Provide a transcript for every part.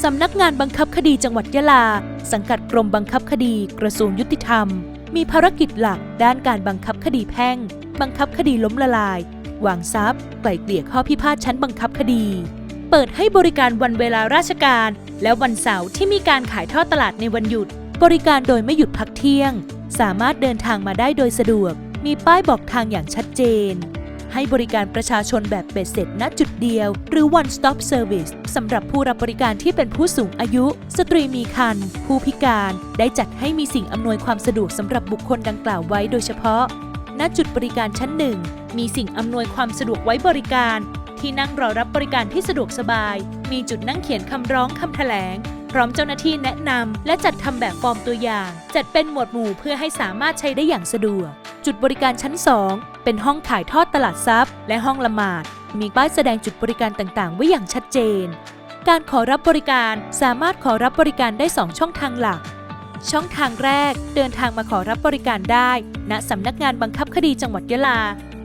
สำนักงานบังคับคดีจังหวัดยะลา สังกัดกรมบังคับคดีกระทรวงยุติธรรม มีภารกิจหลักด้านการบังคับคดีแพ่ง บังคับคดีล้มละลาย วางทรัพย์ ไกล่เกลี่ยข้อพิพาทชั้นบังคับคดี เปิดให้บริการวันเวลาราชการ และวันเสาร์ที่มีการขายทอดตลาดในวันหยุด บริการโดยไม่หยุดพักเที่ยง สามารถเดินทางมาได้โดยสะดวก มีป้ายบอกทางอย่างชัดเจน ให้บริการประชาชนแบบเบ็ดเสร็จณจุดเดียว หรือ one stop service สำหรับผู้รับบริการที่เป็นผู้สูงอายุ สตรีมีครรภ์ผู้พิการ ได้จัดให้มีสิ่งอำนวยความสะดวกสำหรับบุคคลดังกล่าวไว้โดยเฉพาะ ณจุดบริการชั้นหนึ่งมีสิ่งอำนวยความสะดวกไว้บริการ ที่นั่งรอรับบริการที่สะดวกสบาย มีจุดนั่งเขียนคำร้องคำแถลงพร้อมเจ้าหน้าที่แนะนำและจัดทำแบบฟอร์มตัวอย่าง จัดเป็นหมวดหมู่เพื่อให้สามารถใช้ได้อย่างสะดวก จุดบริการชั้น 2 เป็นห้องถ่ายทอดตลาดทรัพย์ และห้องละหมาด มีป้ายแสดงจุดบริการต่างๆ ไว้อย่างชัดเจน การขอรับบริการสามารถขอรับบริการได้ 2 ช่องทางหลัก ช่องทางแรกเดินทางมาขอรับบริการได้ ณสำนักงานบังคับคดีจังหวัดยะลา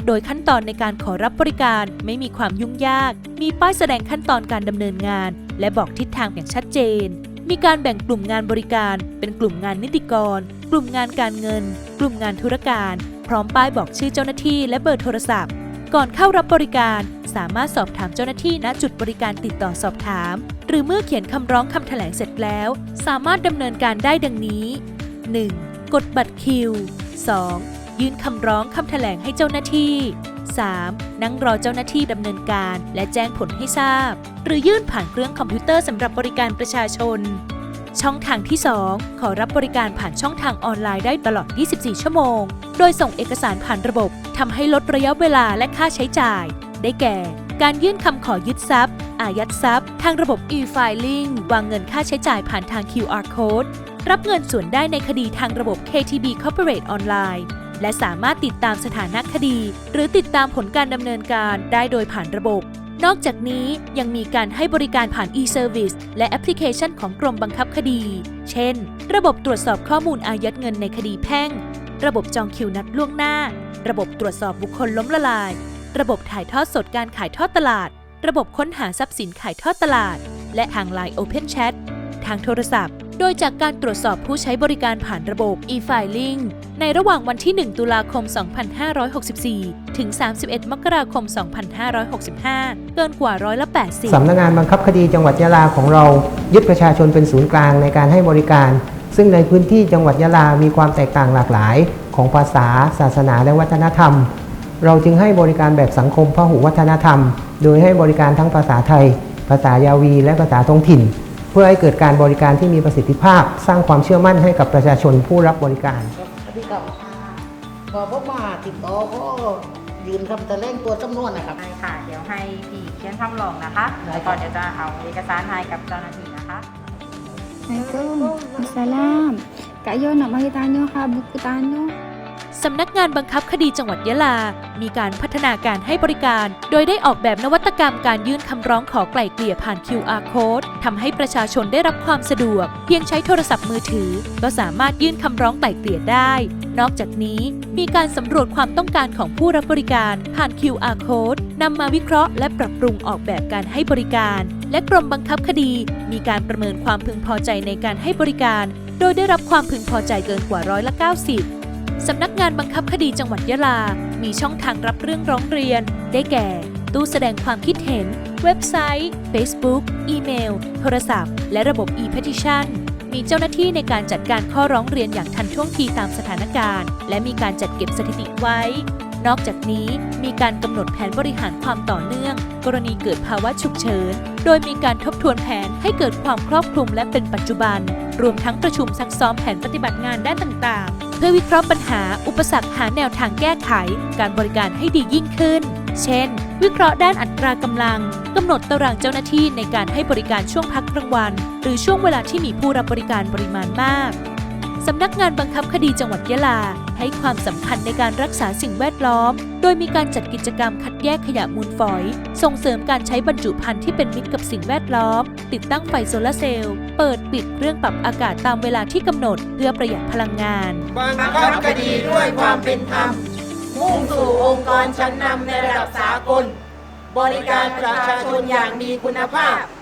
โดยขั้นตอนในการขอรับบริการไม่มีความยุ่งยาก มีป้ายแสดงขั้นตอนการดำเนินงาน และบอกทิศทางอย่างชัดเจนมีการแบ่งกลุ่มงานบริการ เป็นกลุ่มงานนิติกร กลุ่มงานการเงิน กลุ่มงานธุรการ พร้อมป้ายบอกชื่อเจ้าหน้าที่และเบอร์โทรศัพท์ ก่อนเข้ารับบริการ สามารถสอบถามเจ้าหน้าที่ณจุดบริการติดต่อสอบถาม หรือเมื่อเขียนคำร้องคำแถลงเสร็จแล้ว สามารถดำเนินการได้ดังนี้ 1. กดบัตรคิว 2. ยื่นคำร้องคำแถลงให้เจ้าหน้าที่ 3. นั่งรอเจ้าหน้าที่ดำเนินการ และแจ้งผลให้ทราบ หรือยื่นผ่านเครื่องคอมพิวเตอร์สำหรับบริการประชาชน ช่องทางที่ 2 ขอรับบริการผ่านช่องทางออนไลน์ได้ตลอด 24 ชั่วโมง โดยส่งเอกสารผ่านระบบทำให้ลดระยะเวลาและค่าใช้จ่าย ได้แก่ การยื่นคำขอยึดทรัพย์ อายัดทรัพย์ ทางระบบ e-filing วางเงินค่าใช้จ่ายผ่านทาง QR code รับเงินส่วนได้ในคดีทางระบบ KTB Corporate Online และสามารถติดตามสถานะคดี หรือติดตามผลการดำเนินการได้โดยผ่านระบบ นอกจากนี้ยังมีการให้บริการผ่าน e-service และแอปพลิเคชันของกรมบังคับคดี เช่น ระบบตรวจสอบข้อมูลอายัดเงินในคดีแพ่ง ระบบจองคิวนัดล่วงหน้า ระบบตรวจสอบบุคคลล้มละลาย ระบบถ่ายทอดสดการขายทอดตลาด ระบบค้นหาทรัพย์สินขายทอดตลาด และทาง Line Open Chat ทางโทรศัพท์ โดยจากการตรวจสอบผู้ใช้บริการผ่านระบบ e-filing ในระหว่างวันที่ 1 ตุลาคม 2564 ถึง 31 มกราคม 2565 เกินกว่าร้อยละ 80 สำนักงานบังคับคดีจังหวัดยะลาของเรา ยึดประชาชนเป็นศูนย์กลางในการให้บริการ ซึ่งในพื้นที่จังหวัดยะลามีความแตกต่างหลากหลาย ของภาษา ศาสนาและวัฒนธรรม เราจึงให้บริการแบบสังคมพหุวัฒนธรรม โดยให้บริการทั้งภาษาไทย ภาษายาวี และภาษาท้องถิ่น พื่อให้เกิดการบริการที่มีประสิทธิภาพ สร้างความเชื่อมั่นให้กับประชาชนผู้รับบริการสวัสดีครับพอผมมาติดต่อก็ยืนคำแถลงตัวจำนวนนะครับใช่ค่ะ เดี๋ยวให้พี่เขียนคำลองนะคะได้แล้วครัก็บ เดี๋ยวจะเอาเอกสารให้กับเจ้าหน้าที่นะคะ Assalamualaikum. Assalam. Kak Yo nak bagi tanya ha buku tanya. สำนักงานบังคับคดีจังหวัดยะลา มีการพัฒนาการให้บริการ โดยได้ออกแบบนวัตกรรมการยื่นคำร้องขอไกล่เกลี่ยผ่าน QR code ทำให้ประชาชนได้รับความสะดวก เพียงใช้โทรศัพท์มือถือ ก็สามารถยื่นคำร้องไกล่เกลี่ยได้ นอกจากนี้มีการสำรวจความต้องการของผู้รับบริการผ่าน QR code นำมาวิเคราะห์และปรับปรุงออกแบบการให้บริการ และกรมบังคับคดี มีการประเมินความพึงพอใจในการให้บริการ โดยได้รับความพึงพอใจเกินกว่าร้อยละ90 สำนักงานบังคับคดีจังหวัดยะลา มีช่องทางรับเรื่องร้องเรียน ได้แก่ ตู้แสดงความคิดเห็น เว็บไซต์ Facebook อีเมล โทรศัพท์ และระบบ e-petition มีเจ้าหน้าที่ในการจัดการข้อร้องเรียนอย่างทันท่วงทีตามสถานการณ์ และมีการจัดเก็บสถิติไว้ นอกจากนี้มีการกำหนดแผนบริหารความต่อเนื่อง กรณีเกิดภาวะฉุกเฉิน โดยมีการทบทวนแผนให้เกิดความครอบคลุมและเป็นปัจจุบัน รวมทั้งประชุมซักซ้อมแผนปฏิบัติงานด้านต่างๆ เพื่อวิเคราะห์ปัญหา อุปสรรคหาแนวทางแก้ไข การบริการให้ดียิ่งขึ้น เช่น วิเคราะห์ด้านอัตรากำลังกำหนดตารางเจ้าหน้าที่ในการให้บริการช่วงพักกลางวัน หรือช่วงเวลาที่มีผู้รับบริการปริมาณมากสำนักงานบังคับคดีจังหวัดยะลา ให้ความสำคัญในการรักษาสิ่งแวดล้อม โดยมีการจัดกิจกรรมคัด แยกขยะมูลฝอย ส่งเสริมการใช้บรรจุภัณฑ์ที่เป็นมิตรกับสิ่งแวดล้อม ติดตั้งไฟโซลาร์เซลล์ เปิดปิดเครื่องปรับอากาศตามเวลาที่กำหนด เพื่อประหยัดพลังงานบังคับคดีด้วยความเป็นธรรม มุ่งสู่องค์กรชั้นนำในระดับสากล บริการประชาชนอย่างมีคุณภาพ